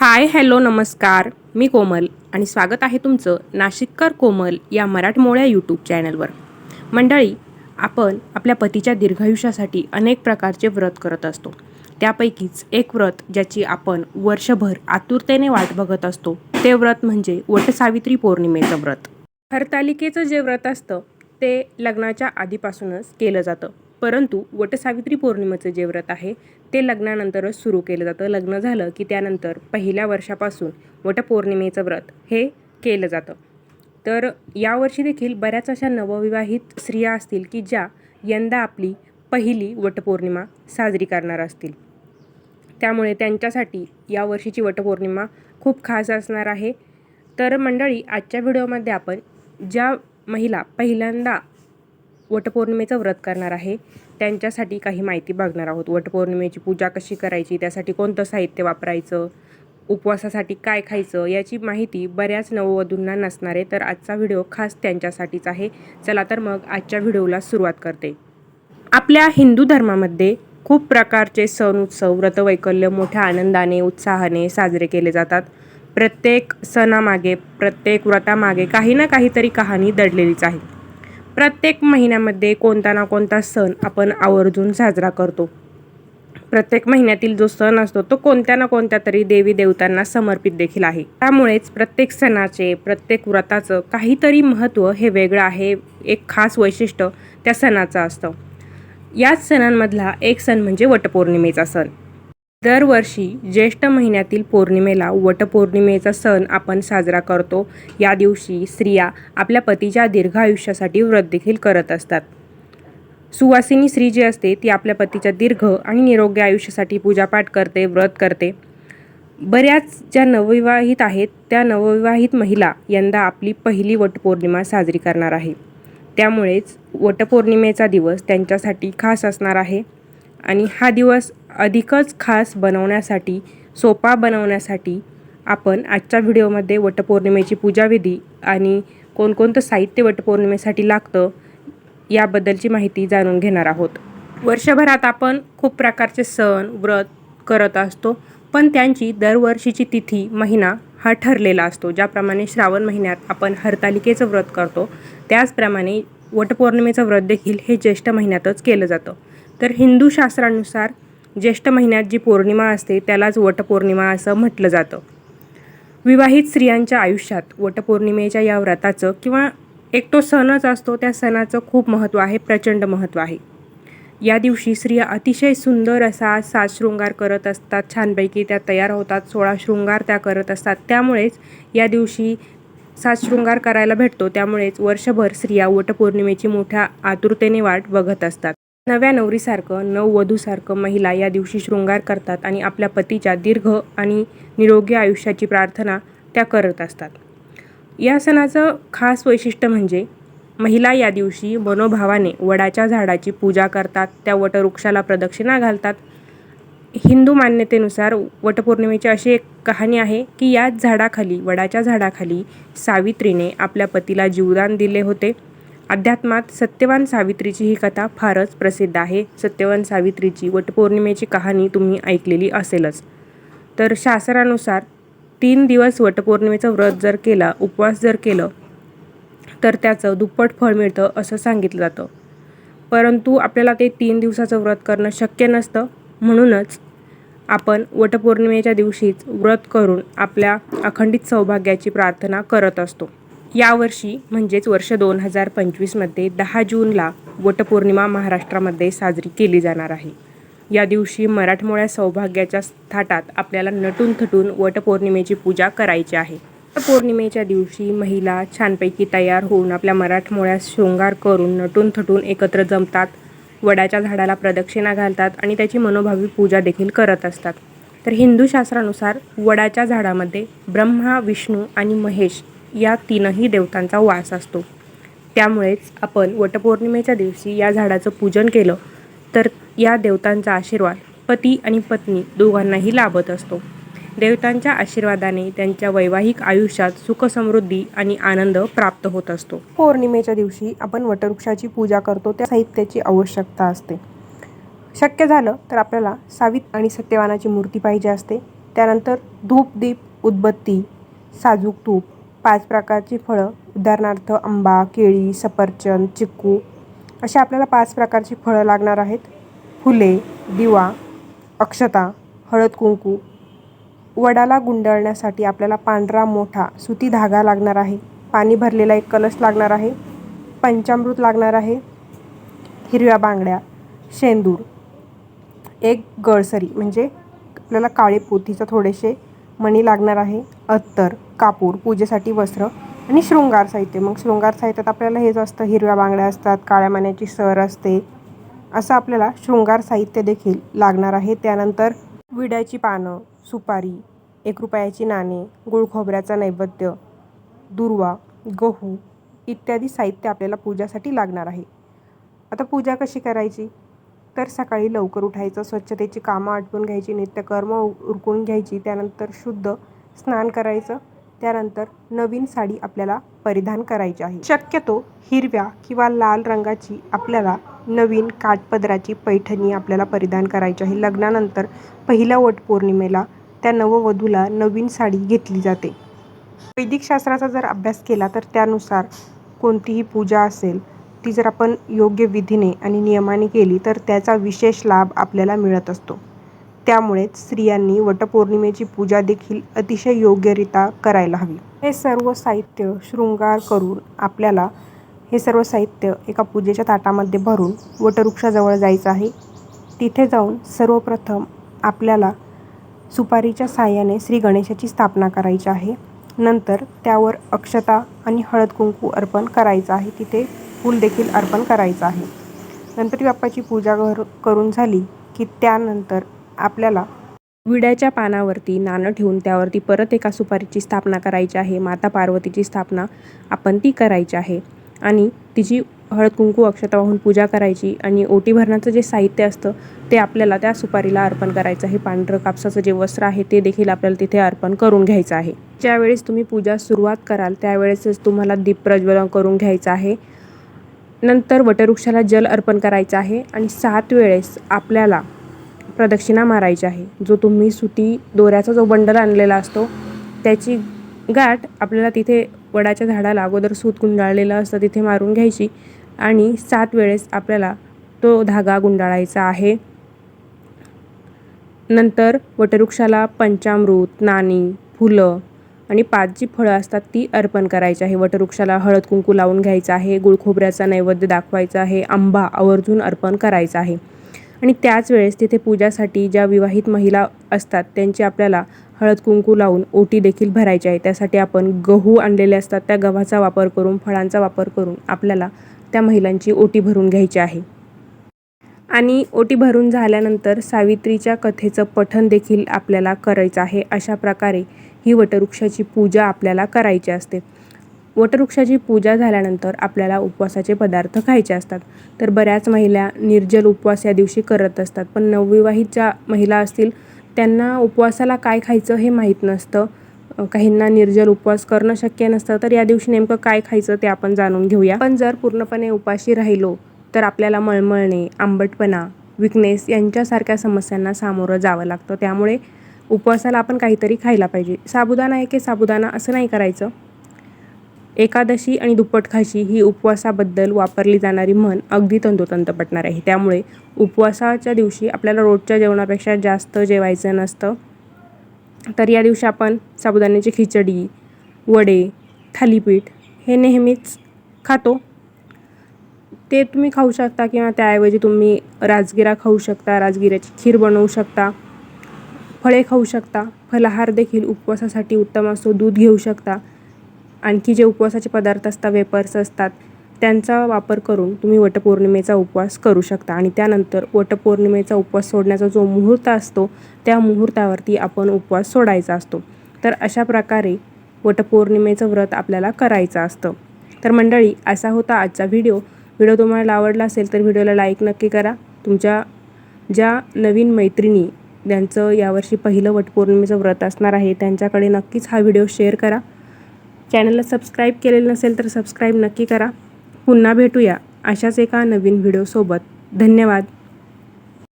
Hi hello नमस्कार. मी कोमल आणि स्वागत आहे तुमचं नाशिककर कोमल या मराठमोळ्या यूट्यूब चॅनलवर मंडळी आपण आपल्या पतीच्या दीर्घायुष्यासाठी अनेक प्रकारचे व्रत करत असतो. त्यापैकीच एक व्रत ज्याची आपण वर्षभर आतुरतेने वाट बघत असतो ते व्रत म्हणजे वटसावित्री पौर्णिमेचं व्रत. हरतालिकेचं जे व्रत असतं ते लग्नाच्या आधीपासूनच केलं जातं. परंतु वटसावित्री पौर्णिमेचं जे व्रत आहे ते लग्नानंतरच सुरू केलं जातं. लग्न झालं की त्यानंतर पहिल्या वर्षापासून वटपौर्णिमेचं व्रत हे केलं जातं. तर यावर्षी देखील बऱ्याच अशा नवविवाहित स्त्रिया असतील की ज्या यंदा आपली पहिली वटपौर्णिमा साजरी करणार असतील. त्यामुळे त्यांच्यासाठी यावर्षीची वटपौर्णिमा खूप खास असणार आहे. तर मंडळी आजच्या व्हिडिओमध्ये आपण ज्या महिला पहिल्यांदा वटपौर्णिमेचं व्रत करणार आहे. त्यांच्यासाठी काही माहिती बघणार आहोत. वटपौर्णिमेची पूजा कशी करायची? त्यासाठी कोणतं साहित्य वापरायचं? उपवासासाठी काय खायचं? याची माहिती बऱ्याच नववधूंना नसणार आहे. तर आजचा व्हिडिओ खास त्यांच्यासाठीच आहे. चला तर मग आजच्या व्हिडिओला सुरुवात करते. आपल्या हिंदू धर्मामध्ये खूप प्रकारचे सण उत्सव व्रतवैकल्य मोठ्या आनंदाने उत्साहाने साजरे केले जातात. प्रत्येक सणामागे प्रत्येक व्रतामागे काही ना काहीतरी कहाणी दडलेलीच आहे. प्रत्येक महिन्यामध्ये कोणता ना कोणता सण आपण आवर्जून साजरा करतो. प्रत्येक महिन्यातील जो सण असतो तो कोणत्या ना कोणत्या तरी देवी देवतांना समर्पित देखील आहे. त्यामुळेच प्रत्येक सणाचे प्रत्येक व्रताचं काहीतरी महत्त्व हे वेगळं आहे एक खास वैशिष्ट्य त्या सणाचं असतं. याच सणांमधला एक सण म्हणजे वटपौर्णिमेचा सण. दरवर्षी ज्येष्ठ महिन्यातील पौर्णिमेला वटपौर्णिमेचा सण आपण साजरा करतो. या दिवशी स्त्रिया आपल्या पतीच्या दीर्घ आयुष्यासाठी व्रत देखील करत असतात. सुवासिनी स्त्री जी असते ती आपल्या पतीच्या दीर्घ आणि निरोगी आयुष्यासाठी पूजापाठ करते व्रत करते. बऱ्याच ज्या नवविवाहित आहेत त्या नवविवाहित महिला यंदा आपली पहिली वटपौर्णिमा साजरी करणार आहे. त्यामुळेच वटपौर्णिमेचा दिवस त्यांच्यासाठी खास असणार आहे. आणि हा दिवस अधिकच खास बनवण्यासाठी सोपा बनवण्यासाठी आपण आजच्या व्हिडिओमध्ये वटपौर्णिमेची पूजाविधी आणि कोणकोणतं साहित्य वटपौर्णिमेसाठी लागतं याबद्दलची माहिती जाणून घेणार आहोत. वर्षभरात आपण खूप प्रकारचे सण व्रत करत असतो पण त्यांची दरवर्षीची तिथी महिना हा ठरलेला असतो. ज्याप्रमाणे श्रावण महिन्यात आपण हरतालिकेचं व्रत करतो त्याचप्रमाणे वटपौर्णिमेचं व्रत देखील हे ज्येष्ठ महिन्यातच केलं जातं. तर हिंदू शास्त्रानुसार ज्येष्ठ महिन्यात जी पौर्णिमा असते त्यालाच वटपौर्णिमा असं म्हटलं जातं. विवाहित स्त्रियांच्या आयुष्यात वटपौर्णिमेच्या या व्रताचं किंवा एक तो सणच असतो त्या सणाचं खूप महत्त्व आहे प्रचंड महत्त्व आहे. या दिवशी स्त्रिया अतिशय सुंदर असा सात शृंगार करत असतात छानपैकी त्या तयार होतात सोळा शृंगार त्या करत असतात. त्यामुळेच या दिवशी सात शृंगार करायला भेटतो त्यामुळेच वर्षभर स्त्रिया वटपौर्णिमेची मोठ्या आतुरतेने वाट बघत असतात. नव्या नवरीसारखं नववधूसारखं महिला या दिवशी शृंगार करतात आणि आपल्या पतीच्या दीर्घ आणि निरोगी आयुष्याची प्रार्थना त्या करत असतात. या सणाचं खास वैशिष्ट्य म्हणजे महिला या दिवशी मनोभावाने वडाच्या झाडाची पूजा करतात त्या वटवृक्षाला प्रदक्षिणा घालतात. हिंदू मान्यतेनुसार वटपौर्णिमेची अशी एक कहाणी आहे की याच झाडाखाली वडाच्या झाडाखाली सावित्रीने आपल्या पतीला जीवदान दिले होते. अध्यात्मात सत्यवान सावित्रीची ही कथा फारच प्रसिद्ध आहे. सत्यवान सावित्रीची वटपौर्णिमेची कहाणी तुम्ही ऐकलेली असेलच. तर शास्त्रानुसार तीन दिवस वटपौर्णिमेचं व्रत जर केला उपवास जर केलं तर त्याचं दुप्पट फळ मिळतं असं सांगितलं जातं. परंतु आपल्याला ते तीन दिवसाचं व्रत करणं शक्य नसतं. म्हणूनच आपण वटपौर्णिमेच्या दिवशीच व्रत करून आपल्या अखंडित सौभाग्याची प्रार्थना करत असतो. यावर्षी म्हणजेच वर्ष दोन हजार पंचवीसमध्ये दहा जूनला वटपौर्णिमा महाराष्ट्रामध्ये साजरी केली जाणार आहे. या दिवशी मराठमोळ्या सौभाग्याच्या थाटात आपल्याला नटून थटून वटपौर्णिमेची पूजा करायची आहे. पौर्णिमेच्या दिवशी महिला छानपैकी तयार होऊन आपल्या मराठमोळ्या शृंगार करून नटून थटून एकत्र जमतात वडाच्या झाडाला प्रदक्षिणा घालतात आणि त्याची मनोभावी पूजा देखील करत असतात. तर हिंदू शास्त्रानुसार वडाच्या झाडामध्ये ब्रह्मा विष्णू आणि महेश या तीनही देवतांचा वास असतो. त्यामुळेच आपण वटपौर्णिमेच्या दिवशी या झाडाचं पूजन केलं तर या देवतांचा आशीर्वाद पती आणि पत्नी दोघांनाही लाभत असतो. देवतांच्या आशीर्वादाने त्यांच्या वैवाहिक आयुष्यात सुखसमृद्धी आणि आनंद प्राप्त होत असतो. पौर्णिमेच्या दिवशी आपण वटवृक्षाची पूजा करतो त्या साहित्याची आवश्यकता असते. शक्य झालं तर आपल्याला सावित आणि सत्यवानाची मूर्ती पाहिजे असते. त्यानंतर धूप दीप उदबत्ती साजूक तूप पाच प्रकारची फळं. उदाहरणार्थ आंबा केळी सफरचंद चिक्कू अशी आपल्याला पाच प्रकारची फळं लागणार आहेत. फुले दिवा अक्षता हळद कुंकू वडाला गुंडाळण्यासाठी आपल्याला पांढरा मोठा सुती धागा लागणार आहे. पाणी भरलेला एक कलश लागणार आहे. पंचामृत लागणार आहे. हिरव्या बांगड्या शेंदूर एक गळसरी म्हणजे आपल्याला काळे पोथीचं थोडेसे मणी लागणार आहे. अत्तर कापूर पूजेसाठी वस्त्र आणि शृंगार साहित्य. मग शृंगार साहित्यात आपल्याला हेच असतं हिरव्या बांगड्या असतात काळ्या मान्याची सर असते असं आपल्याला शृंगार साहित्य देखील लागणार आहे. त्यानंतर विड्याची पानं सुपारी एक रुपयाची नाणे गुळ खोबऱ्याचा नैवेद्य दुर्वा गहू इत्यादी साहित्य आपल्याला पूजासाठी लागणार आहे. आता पूजा कशी करायची? तर सकाळी लवकर उठायचं स्वच्छतेची कामं आटपून घ्यायची नित्यकर्म उरकून घ्यायची त्यानंतर शुद्ध स्नान करायचं. त्यानंतर नवीन साडी आपल्याला परिधान करायची आहे. शक्यतो हिरव्या किंवा लाल रंगाची आपल्याला नवीन काठपदराची पैठणी आपल्याला परिधान करायची आहे. लग्नानंतर पहिल्या वटपौर्णिमेला त्या नववधूला नवीन साडी घेतली जाते. वैदिक शास्त्राचा जर अभ्यास केला तर त्यानुसार कोणतीही पूजा असेल ती जर आपण योग्य विधीने आणि नियमाने केली तर त्याचा विशेष लाभ आपल्याला मिळत असतो. त्यामुळेच स्त्रियांनी वटपौर्णिमेची पूजा देखील अतिशय योग्यरित्या करायला हवी. हे सर्व साहित्य शृंगार करून आपल्याला हे सर्व साहित्य एका पूजेच्या ताटामध्ये भरून वटवृक्षाजवळ जायचं आहे. तिथे जाऊन सर्वप्रथम आपल्याला सुपारीच्या साहाय्याने श्री गणेशाची स्थापना करायची आहे. नंतर त्यावर अक्षता आणि हळद कुंकू अर्पण करायचं आहे. तिथे फूल देखील अर्पण करायचं आहे. गणपती बाप्पाची पूजा कर करून झाली की त्यानंतर आपल्याला विड्याच्या पानावरती नाणं ठेवून त्यावरती परत एका सुपारीची स्थापना करायची आहे. माता पार्वतीची स्थापना आपण ती करायची आहे. आणि तिची हळद कुंकू अक्षता वाहून पूजा करायची आणि ओटी भरण्याचं जे साहित्य असतं ते आपल्याला त्या सुपारीला अर्पण करायचं आहे. पांढरं कापसाचं जे वस्त्र आहे ते देखील आपल्याला तिथे अर्पण करून घ्यायचं आहे. ज्यावेळेस तुम्ही पूजा सुरुवात कराल त्यावेळेसच तुम्हाला दीप प्रज्वलन करून घ्यायचं आहे. नंतर वटवृक्षाला जल अर्पण करायचं आहे आणि सात वेळेस आपल्याला प्रदक्षिणा मारायची आहे. जो तुम्ही सुती दोऱ्याचा जो बंडल आणलेला असतो त्याची गाठ आपल्याला तिथे वडाच्या झाडाला अगोदर सूत गुंडाळलेलं असतं तिथे मारून घ्यायची आणि सात वेळेस आपल्याला तो धागा गुंडाळायचा आहे. नंतर वटवृक्षाला पंचामृत नाणी फुलं आणि पाच जी फळं असतात ती अर्पण करायची आहे. वटवृक्षाला हळद कुंकू लावून घ्यायचं आहे. गुळखोबऱ्याचा नैवेद्य दाखवायचा आहे. आंबा आवर्जून अर्पण करायचा आहे. आणि त्याच वेळेस तिथे पूजासाठी ज्या विवाहित महिला असतात त्यांची आपल्याला हळद कुंकू लावून ओटी देखील भरायची आहे. त्यासाठी आपण गहू आणलेले असतात. त्या गव्हाचा वापर करून फळांचा वापर करून आपल्याला त्या महिलांची ओटी भरून घ्यायची आहे. आणि ओटी भरून झाल्यानंतर सावित्रीच्या कथेचं पठण देखील आपल्याला करायचं आहे. अशा प्रकारे ही वटवृक्षाची पूजा आपल्याला करायची असते. वटवृक्षाची पूजा झाल्यानंतर आपल्याला उपवासाचे पदार्थ खायचे असतात. तर बऱ्याच महिला निर्जल उपवास या दिवशी करत असतात. पण नवविवाहित ज्या महिला असतील त्यांना उपवासाला काय खायचं हे माहीत नसतं. काहींना निर्जल उपवास करणं शक्य नसतं. तर या दिवशी नेमकं काय खायचं ते आपण जाणून घेऊया. पण जर पूर्णपणे उपाशी राहिलो तर आपल्याला मळमळणे आंबटपणा विकनेस यांच्यासारख्या समस्यांना सामोरं जावं लागतं. त्यामुळे उपवासाला आपण काहीतरी खायला पाहिजे. साबुदाणा आहे की साबुदाणा असं नाही करायचं? एकादशी आणि दुप्पट खाशी ही उपवासाबद्दल वापरली जाणारी म्हण अगदी तंतोतंत पटणार आहे. त्यामुळे उपवासाच्या दिवशी आपल्याला रोजच्या जेवणापेक्षा जास्त जेवायचं नसतं. तर या दिवशी आपण साबुदाण्याची खिचडी वडे थालीपीठ हे नेहमीच खातो. ते तुम्ही खाऊ शकता किंवा त्याऐवजी तुम्ही राजगिरा खाऊ शकता राजगिऱ्याची खीर बनवू शकता फळे खाऊ शकता. फलाहार देखील उपवासासाठी उत्तम असतो दूध घेऊ शकता. आणखी जे उपवासाचे पदार्थ असतात वेपर्स असतात त्यांचा वापर करून तुम्ही वटपौर्णिमेचा उपवास करू शकता. आणि त्यानंतर वटपौर्णिमेचा उपवास सोडण्याचा जो मुहूर्त असतो त्या मुहूर्तावरती आपण उपवास सोडायचा असतो. तर अशा प्रकारे वटपौर्णिमेचं व्रत आपल्याला करायचं असतं. तर मंडळी असा होता आजचा व्हिडिओ. व्हिडिओ तुम्हाला आवडला असेल तर व्हिडिओला लाईक नक्की करा. तुमच्या ज्या नवीन मैत्रिणी ज्यांचं यावर्षी पहिलं वटपौर्णिमेचं व्रत असणार आहे त्यांच्याकडे नक्कीच हा व्हिडिओ शेअर करा. चॅनलला सबस्क्राईब केलेलं नसेल तर सबस्क्राईब नक्की करा. पुन्हा भेटूया अशाच एका नवीन व्हिडिओसोबत. धन्यवाद.